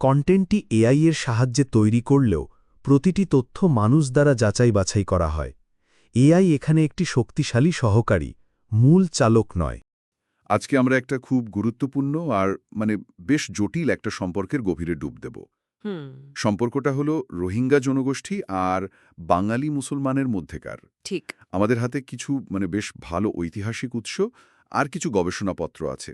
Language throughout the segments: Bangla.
কন্টেন্টটি এআই এর সাহায্যে তৈরি করলেও প্রতিটি তথ্য মানুষ দ্বারা যাচাই বাছাই করা হয়। এআই এখানে একটি শক্তিশালী সহকারী মূল চালক নয়। আজকে আমরা একটা খুব গুরুত্বপূর্ণ আর মানে বেশ জটিল একটা সম্পর্কের গভীরে ডুব দেব। হুম। সম্পর্কটা হলো রোহিঙ্গা জনগোষ্ঠী আর বাঙালি মুসলমানের মধ্যেকার। ঠিক। আমাদের হাতে কিছু মানে বেশ ভালো ঐতিহাসিক উৎস আর কিছু গবেষণাপত্র আছে।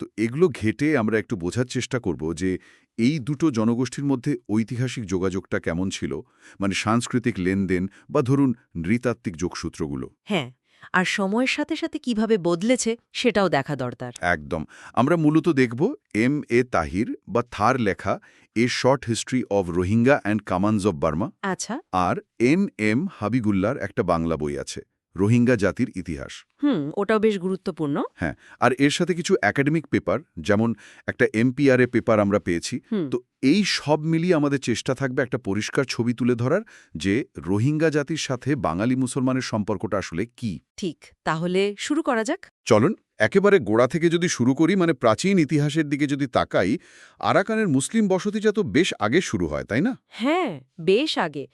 তো এগুলো ঘেটে আমরা একটু বোঝার চেষ্টা করব যে এই দুটো জনগোষ্ঠীর মধ্যে ঐতিহাসিক যোগাযোগটা কেমন ছিল? মানে সাংস্কৃতিক লেনদেন বা ধরুন নৃতাত্ত্বিক যোগসূত্রগুলো। হ্যাঁ আর সময়ের সাথে সাথে কীভাবে বদলেছে সেটাও দেখা দরকার। একদম। আমরা মূলত দেখব এম এ তাহির বা থার লেখা a short history of Rohingya and Kamans of Burma আচ্ছা। আর এন এম হাবিগুল্লার একটা বাংলা বই আছে। রোহিঙ্গা জাতির ইতিহাস। হুম ওটাও বেশ গুরুত্বপূর্ণ। হ্যাঁ আর এর সাথে কিছু একাডেমিক পেপার যেমন একটা এমপিআরএ পেপার আমরা পেয়েছি। তো এই সব মিলিয়ে আমাদের চেষ্টা থাকবে একটা পরিষ্কার ছবি তুলে ধরার যে রোহিঙ্গা জাতির সাথে বাঙালি মুসলমানের সম্পর্কটা আসলে কি। ঠিক তাহলে শুরু করা যাক। চলুন একেবারে গোড়া থেকে যদি শুরু করি মানে প্রাচীন ইতিহাসের দিকে যদি তাকাই আরাকানের মুসলিম বসতিটা তো বেশ আগে শুরু হয় তাই না? হ্যাঁ বেশ আগে।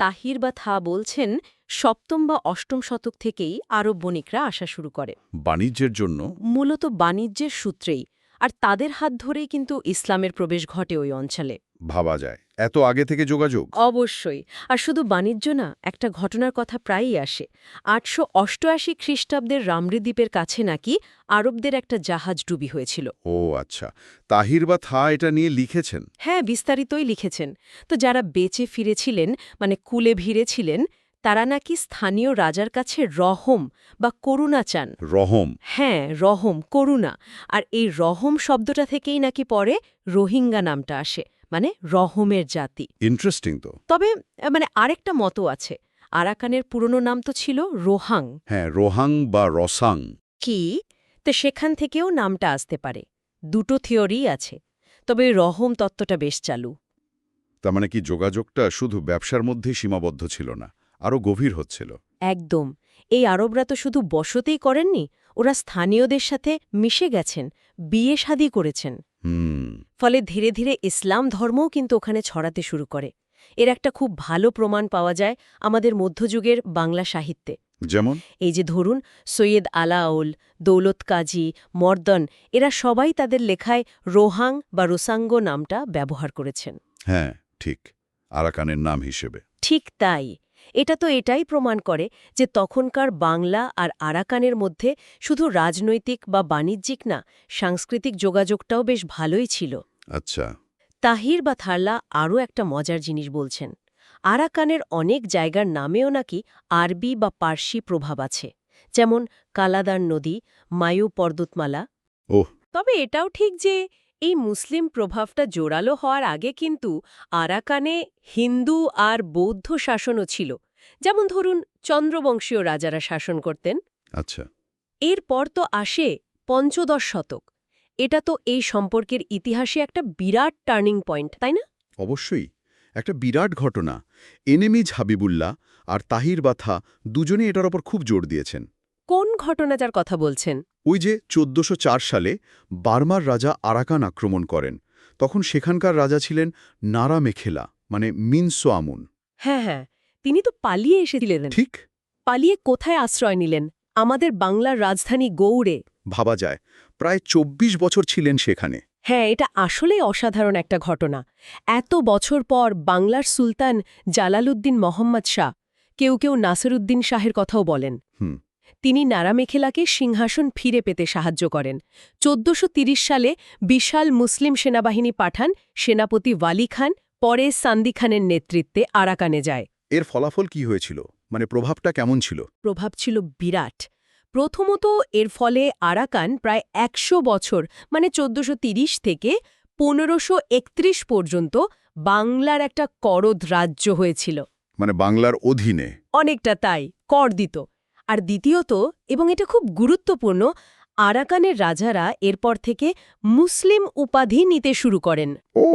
তাহির বা থা বলছেন সপ্তম বা অষ্টম শতক থেকেই আরব বণিকরা আসা শুরু করে। বাণিজ্যের জন্য? মূলত বাণিজ্যের সূত্রেই আর তাদের হাত ধরেই কিন্তু ইসলামের প্রবেশ ঘটে ওই অঞ্চলে। ভাবা যায়। এত আগে থেকে যোগাযোগ? অবশ্যই। আর শুধু বাণিজ্য না একটা ঘটনার কথা প্রায়ই আসে। আটশো অষ্টআশি খ্রিস্টাব্দের রামরি দ্বীপের কাছে নাকি আরবদের একটা জাহাজ ডুবি হয়েছিল। ও আচ্ছা। তাহির বা থা এটা নিয়ে লিখেছেন? হ্যাঁ বিস্তারিতই লিখেছেন। তো যারা বেঁচে ফিরেছিলেন মানে কুলে ভিড়েছিলেন তারা নাকি স্থানীয় রাজার কাছে রহম বা করুণা চান। রহম। হ্যাঁ রহম করুণা। আর এই রহম শব্দটা থেকেই নাকি পরে রোহিঙ্গা নামটা আসে মানে রহমের জাতি। ইন্টারেস্টিং তো। তবে মানে আরেকটা মতো আছে। আরাকানের পুরনো নাম তো ছিল রোহাং। হ্যাঁ রোহাং বা রসাং। কি? তো সেখান থেকেও নামটা আসতে পারে। দুটো থিওরি আছে। তবে রহম তত্ত্বটা বেশ চালু। তার মানে কি যোগাযোগটা শুধু ব্যবসার মধ্যেই সীমাবদ্ধ ছিল না? আরও গভীর হচ্ছিল। একদম। এই আরবরা তো শুধু বসতেই করেননি ওরা স্থানীয়দের সাথে মিশে গেছেন বিয়ে শাদী করেছেন। ফলে ধীরে ধীরে ইসলাম ধর্মও কিন্তু ওখানে ছড়াতে শুরু করে। এর একটা খুব ভালো প্রমাণ পাওয়া যায় আমাদের মধ্যযুগের বাংলা সাহিত্যে। যেমন? এই যে ধরুন সৈয়দ আলাউল দৌলত কাজী মর্দন এরা সবাই তাদের লেখায় রোহাং বা রোসাঙ্গ নামটা ব্যবহার করেছেন। হ্যাঁ ঠিক। আরাকানের নাম হিসেবে। ঠিক তাই। এটা তো এটাই প্রমাণ করে যে তখনকার বাংলা আর আরাকানের মধ্যে শুধু রাজনৈতিক বা বাণিজ্যিক না সাংস্কৃতিক যোগাযোগটাও বেশ ভালোই ছিল। আচ্ছা। তাহির বা থারলা আরও একটা মজার জিনিস বলছেন। আরাকানের অনেক জায়গার নামেও নাকি আরবি বা পার্সি প্রভাব আছে যেমন কালাদার নদী মায়ু পর্বতমালা। ওহ। তবে এটাও ঠিক যে এই মুসলিম প্রভাবটা জোরালো হওয়ার আগে কিন্তু আরাকানে হিন্দু আর বৌদ্ধ শাসনও ছিল। যেমন ধরুন চন্দ্রবংশীয় রাজারা শাসন করতেন। আচ্ছা। এরপর তো আসে পঞ্চদশ শতক। এটা তো এই সম্পর্কের ইতিহাসে একটা বিরাট টার্নিং পয়েন্ট তাই না? অবশ্যই। একটা বিরাট ঘটনা। এনেমিজ হাবিবুল্লাহ আর তাহির বাথা দুজনে এটার ওপর খুব জোর দিয়েছেন। কোন ঘটনা যার কথা বলছেন? ওই যে চোদ্দশো সালে বার্মার রাজা আরাকান আক্রমণ করেন তখন সেখানকার রাজা ছিলেন নারা মেখেলা মানে মিনসো আমুন হ্যাঁ হ্যাঁ তিনি তো পালিয়ে এসেছিলেন। ঠিক। পালিয়ে কোথায় আশ্রয় নিলেন? আমাদের বাংলার রাজধানী গৌড়ে। ভাবা যায় প্রায় ২৪ বছর ছিলেন সেখানে। হ্যাঁ এটা আসলেই অসাধারণ একটা ঘটনা। এত বছর পর বাংলার সুলতান জালালউদ্দিন মোহাম্মদ শাহ কেউ কেউ নাসিরুদ্দিন শাহের কথাও বলেন। হুম। তিনি নারামেখেলাকে সিংহাসন ফিরে পেতে সাহায্য করেন। চোদ্দশো সালে বিশাল মুসলিম সেনাবাহিনী পাঠান সেনাপতি ওয়ালি খান পরে সান্দি খানের নেতৃত্বে আরাকানে যায়। এর ফলাফল কি হয়েছিল? মানে প্রভাবটা কেমন ছিল? প্রভাব ছিল বিরাট। প্রথমত এর ফলে আরাকান প্রায় একশো বছর মানে চোদ্দশো থেকে পনেরোশো পর্যন্ত বাংলার একটা করদ রাজ্য হয়েছিল। মানে বাংলার অধীনে। অনেকটা তাই কর দিত আর দ্বিতীয়ত এবং এটা খুব গুরুত্বপূর্ণ আরাকানের রাজারা এরপর থেকে মুসলিম উপাধি নিতে শুরু করেন। ও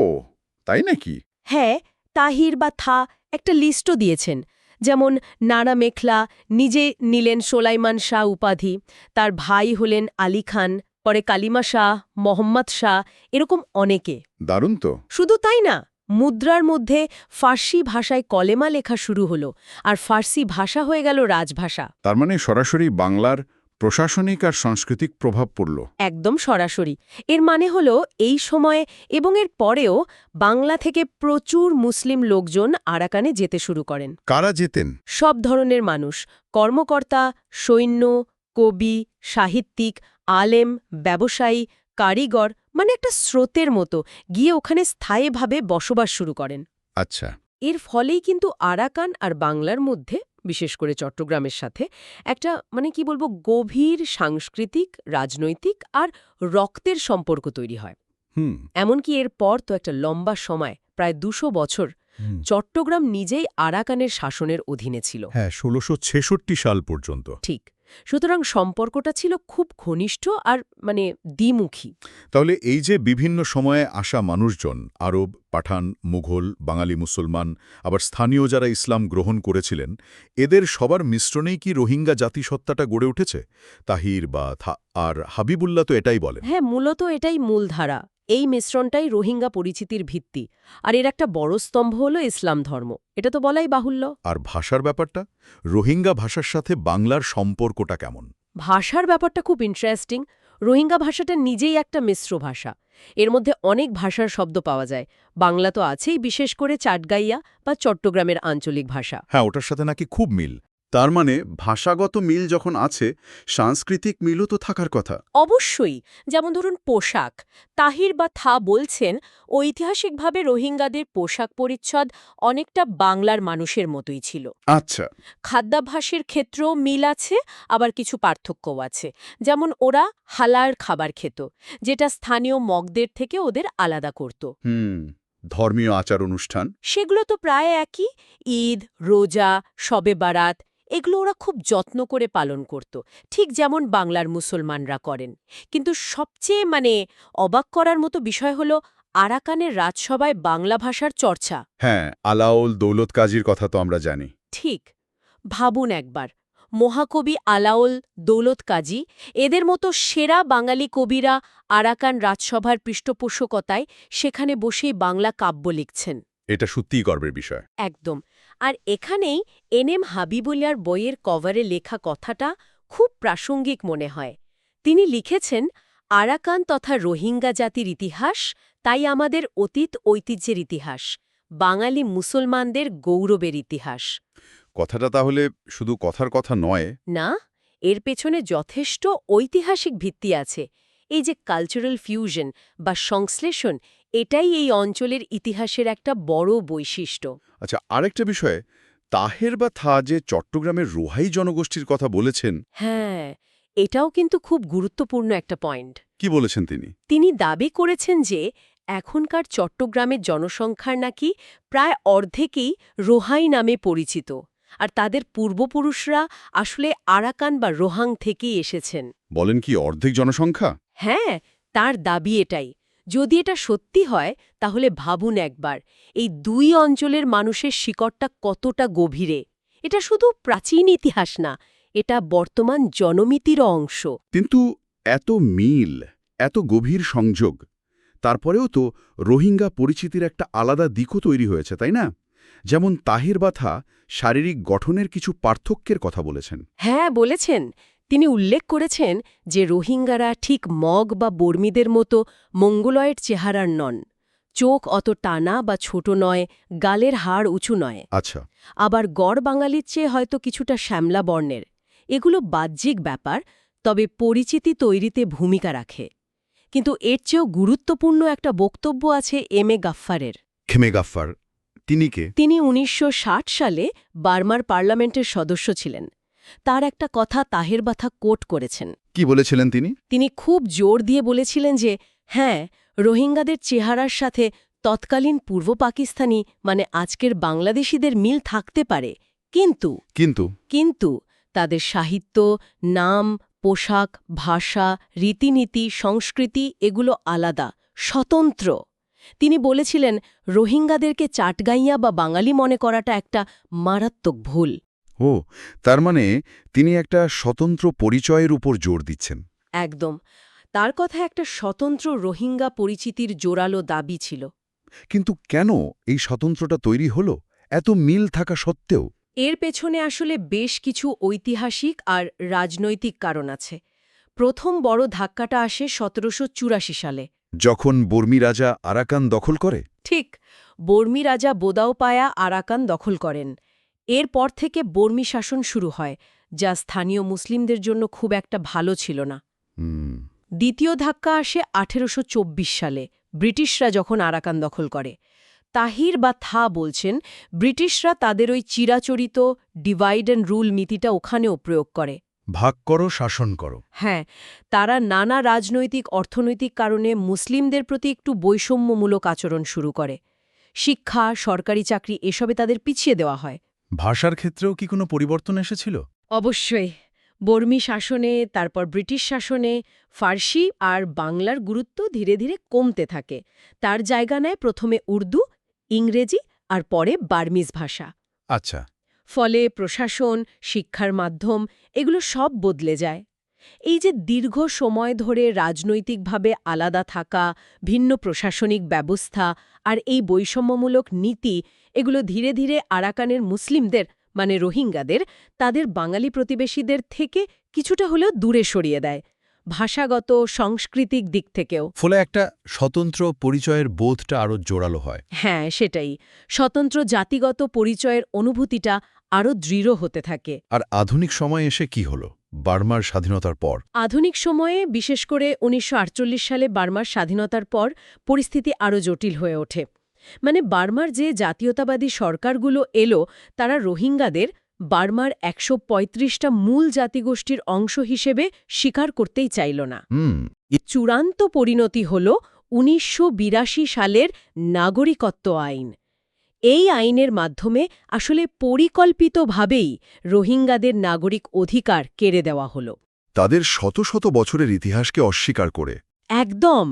তাই নাকি? হ্যাঁ তাহির বা থা একটা লিস্টও দিয়েছেন। যেমন নানা মেখলা নিজে নিলেন সোলাইমান শাহ উপাধি তার ভাই হলেন আলী খান পরে কালিমা শাহ মোহাম্মদ শাহ এরকম অনেকে। দারুণ তো। শুধু তাই না মুদ্রার মধ্যে ফার্সি ভাষায় কলেমা লেখা শুরু হলো আর ফার্সি ভাষা হয়ে গেল রাজভাষা। তার মানে সরাসরি বাংলার প্রশাসনিক আর সাংস্কৃতিক প্রভাব পড়ল। একদম সরাসরি। এর মানে হল এই সময়ে এবং এর পরেও বাংলা থেকে প্রচুর মুসলিম লোকজন আরাকানে যেতে শুরু করেন। কারা যেতেন? সব ধরনের মানুষ কর্মকর্তা সৈন্য কবি সাহিত্যিক আলেম ব্যবসায়ী কারিগর মানে একটা স্রোতের মতো গিয়ে ওখানে স্থায়ীভাবে বসবাস শুরু করেন। আচ্ছা। এর ফলেই কিন্তু আরাকান আর বাংলার মধ্যে বিশেষ করে চট্টগ্রামের সাথে একটা মানে কি বলব গভীর সাংস্কৃতিক রাজনৈতিক আর রক্তের সম্পর্ক তৈরি হয়। হুম। এমনকি এর পর তো একটা লম্বা সময় প্রায় দুশো বছর চট্টগ্রাম নিজেই আরাকানের শাসনের অধীনে ছিল। হ্যাঁ ষোলোশো ছেষট্টি সাল পর্যন্ত। ঠিক। সুতরাং সম্পর্কটা ছিল খুব ঘনিষ্ঠ আর মানে দ্বিমুখী। তাহলে এই যে বিভিন্ন সময়ে আসা মানুষজন আরব পাঠান মুঘল বাঙালি মুসলমান আবার স্থানীয় যারা ইসলাম গ্রহণ করেছিলেন এদের সবার মিশ্রণেই কি রোহিঙ্গা জাতিসত্তাটা গড়ে উঠেছে? তাহির বা আর হাবিবুল্লাহ তো এটাই বলেন। হ্যাঁ মূলত এটাই মূলধারা। এই মিশ্রণটাই রোহিঙ্গা পরিচিতির ভিত্তি। আর এর একটা বড় স্তম্ভ হল ইসলাম ধর্ম। এটা তো বলাই বাহুল্য। আর ভাষার ব্যাপারটা? রোহিঙ্গা ভাষার সাথে বাংলার সম্পর্কটা কেমন? ভাষার ব্যাপারটা খুব ইন্টারেস্টিং রোহিঙ্গা ভাষাটা নিজেই একটা মিশ্র ভাষা। এর মধ্যে অনেক ভাষার শব্দ পাওয়া যায়। বাংলা তো আছেই বিশেষ করে চাটগাইয়া বা চট্টগ্রামের আঞ্চলিক ভাষা। হ্যাঁ ওটার সাথে নাকি খুব মিল। তার মানে ভাষাগত মিল যখন আছে সাংস্কৃতিক মিলও তো থাকার কথা। অবশ্যই যেমন ধরুন পোশাক। তাহির বা থা বলছেন ঐতিহাসিকভাবে রোহিঙ্গাদের পোশাক পরিচ্ছদ অনেকটা বাংলার মানুষের মতোই ছিল। আচ্ছা। খাদ্যাভ্যাসের ক্ষেত্রেও মিল আছে আবার কিছু পার্থক্যও আছে। যেমন ওরা হালার খাবার খেত যেটা স্থানীয় মগদের থেকে ওদের আলাদা করত। হুম ধর্মীয় আচার অনুষ্ঠান। সেগুলো তো প্রায় একই ঈদ রোজা শবে বারাত এগুলো ওরা খুব যত্ন করে পালন করত ঠিক যেমন বাংলার মুসলমানরা করেন। কিন্তু সবচেয়ে মানে অবাক করার মতো বিষয় হল আরাকানের রাজসভায় বাংলা ভাষার চর্চা। হ্যাঁ আলাউল দৌলত কাজীর কথা তো আমরা জানি। ঠিক ভাবুন একবার মহাকবি আলাউল দৌলত কাজী এদের মতো সেরা বাঙালি কবিরা আরাকান রাজসভার পৃষ্ঠপোষকতায় সেখানে বসেই বাংলা কাব্য লিখছেন। এটা সত্যিই গর্বের বিষয়। একদম আর এখানেই এনএম হাবিবুলিয়ার বইয়ের কভারে লেখা কথাটা খুব প্রাসঙ্গিক মনে হয়। তিনি লিখেছেন আরাকান তথা রোহিঙ্গা জাতির ইতিহাস তাই আমাদের অতীত ঐতিহ্যের ইতিহাস বাঙালি মুসলমানদের গৌরবের ইতিহাস। কথাটা তাহলে শুধু কথার কথা নয়। না এর পেছনে যথেষ্ট ঐতিহাসিক ভিত্তি আছে। এই যে কালচারাল ফিউশন বা সংশ্লেষণ এটাই এই অঞ্চলের ইতিহাসের একটা বড় বৈশিষ্ট্য। আচ্ছা আরেকটা বিষয়ে তাহের বা থা যে চট্টগ্রামের রোহাই জনগোষ্ঠীর কথা বলেছেন হ্যাঁ এটাও কিন্তু খুব গুরুত্বপূর্ণ একটা পয়েন্ট। কি বলেছেন তিনি? তিনি দাবি করেছেন যে এখনকার চট্টগ্রামের জনসংখ্যার নাকি প্রায় অর্ধেকেই রোহাই নামে পরিচিত আর তাদের পূর্বপুরুষরা আসলে আরাকান বা রোহাং থেকেই এসেছেন। বলেন কি অর্ধেক জনসংখ্যা? হ্যাঁ তার দাবি এটাই। যদি এটা সত্যি হয় তাহলে ভাবুন একবার এই দুই অঞ্চলের মানুষের শিকড়টা কতটা গভীরে। এটা শুধু প্রাচীন ইতিহাস না এটা বর্তমান জনমিতির অংশ। কিন্তু এত মিল এত গভীর সংযোগ তারপরেও তো রোহিঙ্গা পরিচিতির একটা আলাদা দিকও তৈরি হয়েছে তাই না? যেমন তাহির বাথা শারীরিক গঠনের কিছু পার্থক্যের কথা বলেছেন। হ্যাঁ বলেছেন। তিনি উল্লেখ করেছেন যে রোহিঙ্গারা ঠিক মগ বা বর্মীদের মতো মঙ্গলয়ের চেহারার নন। চোখ অত টানা বা ছোট নয় গালের হাড় উঁচু নয়। আচ্ছা। আবার গড় বাঙালির চেয়ে হয়তো কিছুটা শ্যামলা বর্ণের। এগুলো বাহ্যিক ব্যাপার তবে পরিচিতি তৈরিতে ভূমিকা রাখে। কিন্তু এর চেয়েও গুরুত্বপূর্ণ একটা বক্তব্য আছে এম এ গাফফারের। খেমে গাফফার তিনি কে? তিনি উনিশশো ষাট সালে বার্মার পার্লামেন্টের সদস্য ছিলেন। তার একটা কথা তাহের বাথা কোট করেছেন। কি বলেছিলেন তিনি? তিনি খুব জোর দিয়ে বলেছিলেন যে হ্যাঁ রোহিঙ্গাদের চেহারার সাথে তৎকালীন পূর্ব পাকিস্তানি মানে আজকের বাংলাদেশিদের মিল থাকতে পারে। কিন্তু কিন্তু কিন্তু তাদের সাহিত্য নাম পোশাক ভাষা রীতিনীতি সংস্কৃতি এগুলো আলাদা স্বতন্ত্র। তিনি বলেছিলেন রোহিঙ্গাদেরকে চাটগাইয়া বা বাঙালি মনে করাটা একটা মারাত্মক ভুল। ও তার মানে তিনি একটা স্বতন্ত্র পরিচয়ের উপর জোর দিচ্ছেন। একদম। তার কথা একটা স্বতন্ত্র রোহিঙ্গা পরিচিতির জোরালো দাবি ছিল। কিন্তু কেন এই স্বতন্ত্রটা তৈরি হল? এত মিল থাকা সত্ত্বেও। এর পেছনে আসলে বেশ কিছু ঐতিহাসিক আর রাজনৈতিক কারণ আছে। প্রথম বড় ধাক্কাটা আসে সতেরোশো চুরাশি সালে। যখন বর্মী রাজা আরাকান দখল করে? ঠিক বর্মী রাজা বোদাওপায়া আরাকান দখল করেন। এরপর থেকে বর্মী শাসন শুরু হয় যা স্থানীয় মুসলিমদের জন্য খুব একটা ভালো ছিল না। দ্বিতীয় ধাক্কা আসে আঠেরোশো চব্বিশ সালে ব্রিটিশরা যখন আরাকান দখল করে। তাহির বা থা বলছেন ব্রিটিশরা তাদের ওই চিরাচরিত ডিভাইড অ্যান্ড রুল নীতিটা ওখানেও প্রয়োগ করে। ভাগ করো শাসন করো। হ্যাঁ তারা নানা রাজনৈতিক অর্থনৈতিক কারণে মুসলিমদের প্রতি একটু বৈষম্যমূলক আচরণ শুরু করে। শিক্ষা সরকারি চাকরি এসবে তাদের পিছিয়ে দেওয়া হয়। ভাষার ক্ষেত্রেও কি কোনো পরিবর্তন এসেছিল? অবশ্যই। বর্মী শাসনে তারপর ব্রিটিশ শাসনে ফার্সি আর বাংলার গুরুত্ব ধীরে ধীরে কমতে থাকে। তার জায়গা নেয় প্রথমে উর্দু ইংরেজি আর পরে বার্মিজ ভাষা। আচ্ছা। ফলে প্রশাসন শিক্ষার মাধ্যম এগুলো সব বদলে যায়। এই যে দীর্ঘ সময় ধরে রাজনৈতিকভাবে আলাদা থাকা ভিন্ন প্রশাসনিক ব্যবস্থা আর এই বৈষম্যমূলক নীতি এগুলো ধীরে ধীরে আরাকানের মুসলিমদের মানে রোহিঙ্গাদের তাদের বাঙালি প্রতিবেশীদের থেকে কিছুটা হলেও দূরে সরিয়ে দেয় ভাষাগত সাংস্কৃতিক দিক থেকেও। ফলে একটা স্বতন্ত্র পরিচয়ের বোধটা আরও জোরালো হয়। হ্যাঁ সেটাই। স্বতন্ত্র জাতিগত পরিচয়ের অনুভূতিটা আরও দৃঢ় হতে থাকে। আর আধুনিক সময় এসে কি হলো? বার্মার স্বাধীনতার পর। আধুনিক সময়ে বিশেষ করে উনিশশো আটচল্লিশ সালে বার্মার স্বাধীনতার পর পরিস্থিতি আরও জটিল হয়ে ওঠে। মানে বার্মার যে জাতীয়তাবাদী সরকারগুলো এলো তারা রোহিঙ্গাদের বার্মার একশো পঁয়ত্রিশটা মূল জাতিগোষ্ঠীর অংশ হিসেবে স্বীকার করতেই চাইল না। চূড়ান্ত পরিণতি হল উনিশশো বিরাশি সালের নাগরিকত্ব আইন। এই আইনের মাধ্যমে আসলে পরিকল্পিতভাবেই রোহিঙ্গাদের নাগরিক অধিকার কেড়ে দেওয়া হল। তাদের শত শত বছরের ইতিহাসকে অস্বীকার করে। একদম!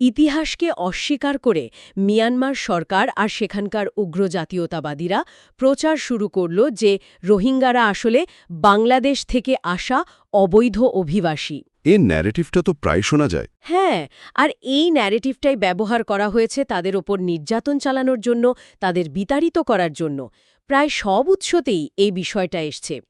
ইতিহাসকে অস্বীকার করে মিয়ানমার সরকার আর সেখানকার উগ্র জাতীয়তাবাদীরা প্রচার শুরু করল যে রোহিঙ্গারা আসলে বাংলাদেশ থেকে আসা অবৈধ অভিবাসী। এ ন্যারেটিভটা তো প্রায় শোনা যায়। হ্যাঁ আর এই ন্যারেটিভটাই ব্যবহার করা হয়েছে তাদের ওপর নির্যাতন চালানোর জন্য তাদের বিতাড়িত করার জন্য। প্রায় সব উৎসতেই এই বিষয়টা এসছে।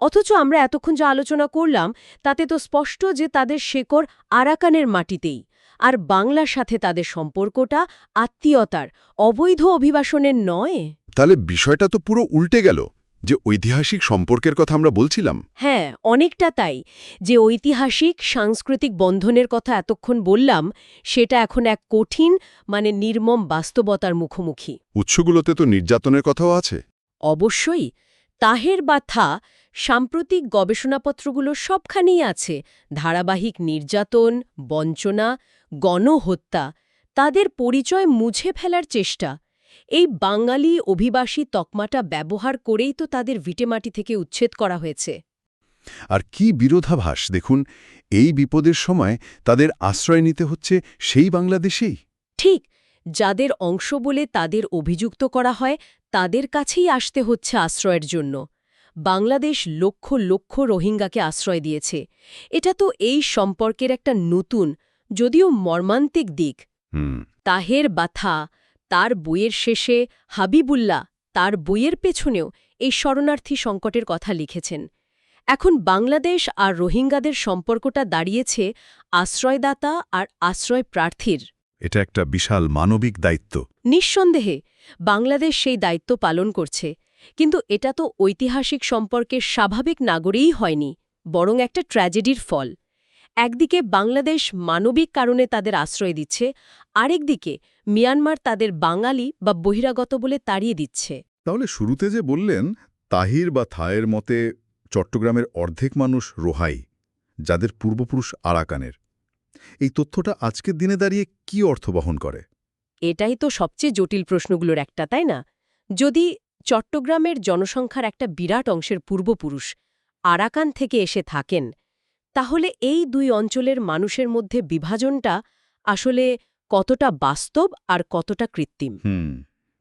অথচ আমরা এতক্ষণ যা আলোচনা করলাম তাতে তো স্পষ্ট যে তাদের শেকড় আরাকানের মাটিতেই। আর বাংলার সাথে তাদের সম্পর্কটা আত্মীয়তার অবৈধ অভিবাসনের নয়? তাহলে বিষয়টা তো পুরো উল্টে গেল যে ঐতিহাসিক সম্পর্কের কথা আমরা বলছিলাম। হ্যাঁ অনেকটা তাই। যে ঐতিহাসিক সাংস্কৃতিক বন্ধনের কথা এতক্ষণ বললাম সেটা এখন এক কঠিন মানে নির্মম বাস্তবতার মুখোমুখি। উৎসগুলোতে তো নির্যাতনের কথাও আছে। অবশ্যই। তাহের বা থা সাম্প্রতিক গবেষণাপত্রগুলো সবখানেই আছে। ধারাবাহিক নির্যাতন বঞ্চনা গণহত্যা তাদের পরিচয় মুছে ফেলার চেষ্টা। এই বাঙালি অভিবাসী তকমাটা ব্যবহার করেই তো তাদের ভিটেমাটি থেকে উচ্ছেদ করা হয়েছে। আর কি বিরোধাভাস দেখুন এই বিপদের সময় তাদের আশ্রয় নিতে হচ্ছে সেই বাংলাদেশেই। ঠিক যাদের অংশ বলে তাদের অভিযুক্ত করা হয় তাদের কাছেই আসতে হচ্ছে আশ্রয়ের জন্য। বাংলাদেশ লক্ষ লক্ষ রোহিঙ্গাকে আশ্রয় দিয়েছে। এটা তো এই সম্পর্কের একটা নতুন যদিও মর্মান্তিক দিক। তাহের বাথা তার বইয়ের শেষে হাবিবুল্লাহ তার বইয়ের পেছনেও এই শরণার্থী সংকটের কথা লিখেছেন। এখন বাংলাদেশ আর রোহিঙ্গাদের সম্পর্কটা দাঁড়িয়েছে আশ্রয়দাতা আর আশ্রয় প্রার্থীর এটা একটা বিশাল মানবিক দায়িত্ব। নিঃসন্দেহে বাংলাদেশ সেই দায়িত্ব পালন করছে। কিন্তু এটা তো ঐতিহাসিক সম্পর্কের স্বাভাবিক নাগরেই হয়নি বরং একটা ট্র্যাজেডির ফল। একদিকে বাংলাদেশ মানবিক কারণে তাদের আশ্রয় দিচ্ছে আরেকদিকে মিয়ানমার তাদের বাঙালি বা বহিরাগত বলে তাড়িয়ে দিচ্ছে। তাহলে শুরুতে যে বললেন তাহির বা থায়ের মতে চট্টগ্রামের অর্ধেক মানুষ রোহাই যাদের পূর্বপুরুষ আরাকানের। এই তথ্যটা আজকের দিনে দাঁড়িয়ে কি অর্থ বহন করে? এটাই তো সবচেয়ে জটিল প্রশ্নগুলোর একটা তাই না? যদি চট্টগ্রামের জনসংখ্যার একটা বিরাট অংশের পূর্বপুরুষ আরাকান থেকে এসে থাকেন তাহলে এই দুই অঞ্চলের মানুষের মধ্যে বিভাজনটা আসলে কতটা বাস্তব আর কতটা কৃত্রিম?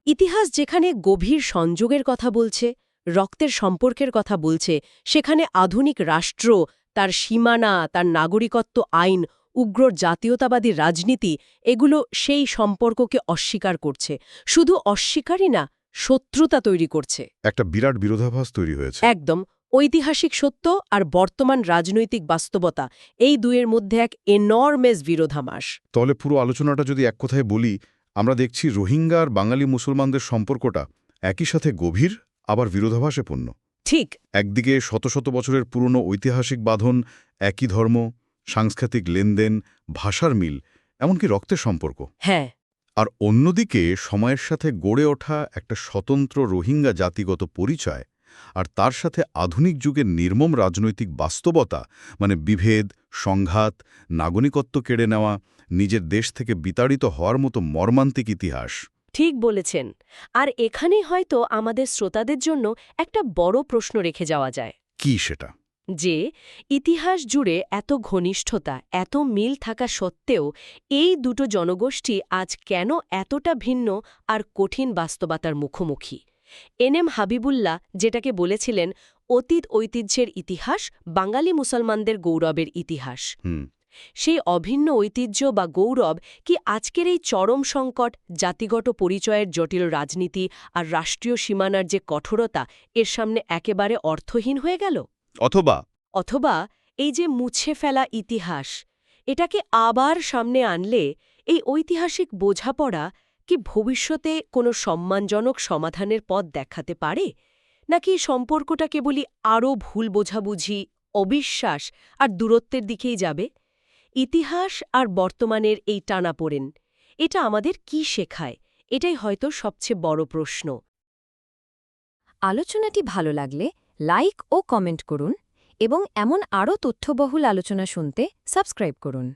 ইতিহাস যেখানে গভীর সংযোগের কথা বলছে রক্তের সম্পর্কের কথা বলছে সেখানে আধুনিক রাষ্ট্র তার সীমানা তার নাগরিকত্ব আইন উগ্র জাতীয়তাবাদী রাজনীতি এগুলো সেই সম্পর্ককে অস্বীকার করছে। শুধু অস্বীকারই না শত্রুতা তৈরি করছে। একটা বিরাট বিরোধাভাস তৈরি হয়েছে। একদম। ঐতিহাসিক সত্য আর বর্তমান রাজনৈতিক বাস্তবতা এই দুয়ের মধ্যে এক এনর্মেস বিরোধামাস তাহলে পুরো আলোচনাটা যদি এক কথায় বলি আমরা দেখছি রোহিঙ্গা আর বাঙালি মুসলমানদের সম্পর্কটা একই সাথে গভীর আবার বিরোধাভাসে পূর্ণ ঠিক। একদিকে শত শত বছরের পুরনো ঐতিহাসিক বাঁধন একই ধর্ম সাংস্কৃতিক লেনদেন ভাষার মিল এমনকি রক্তের সম্পর্ক। হ্যাঁ। আর অন্যদিকে সময়ের সাথে গড়ে ওঠা একটা স্বতন্ত্র রোহিঙ্গা জাতিগত পরিচয় আর তার সাথে আধুনিক যুগের নির্মম রাজনৈতিক বাস্তবতা মানে বিভেদ সংঘাত নাগরিকত্ব কেড়ে নেওয়া নিজের দেশ থেকে বিতাড়িত হওয়ার মতো মর্মান্তিক ইতিহাস। ঠিক বলেছেন। আর এখানেই হয়তো আমাদের শ্রোতাদের জন্য একটা বড় প্রশ্ন রেখে যাওয়া যায়। কি সেটা? যে ইতিহাস জুড়ে এত ঘনিষ্ঠতা এত মিল থাকা সত্ত্বেও এই দুটো জনগোষ্ঠী আজ কেন এতটা ভিন্ন আর কঠিন বাস্তবতার মুখোমুখি? এনএম হাবিবুল্লাহ যেটাকে বলেছিলেন অতীত ঐতিহ্যের ইতিহাস বাঙালি মুসলমানদের গৌরবের ইতিহাস। সেই অভিন্ন ঐতিহ্য বা গৌরব কি আজকের এই চরম সংকট জাতিগত পরিচয়ের জটিল রাজনীতি আর রাষ্ট্রীয় সীমানার যে কঠোরতা এর সামনে একেবারে অর্থহীন হয়ে গেল? অথবা। অথবা এই যে মুছে ফেলা ইতিহাস এটাকে আবার সামনে আনলে এই ঐতিহাসিক বোঝাপড়া কি ভবিষ্যতে কোনো সম্মানজনক সমাধানের পথ দেখাতে পারে? নাকি সম্পর্কটা কেবলই আরও ভুল বোঝাবুঝি, অবিশ্বাস আর দূরত্বের দিকেই যাবে? ইতিহাস আর বর্তমানের এই টানাপোড়েন, এটা আমাদের কি শেখায়? এটাই হয়তো সবচেয়ে বড় প্রশ্ন। আলোচনাটি ভালো লাগলে লাইক ও কমেন্ট করুন এবং এমন আরও তথ্যবহুল আলোচনা শুনতে সাবস্ক্রাইব করুন।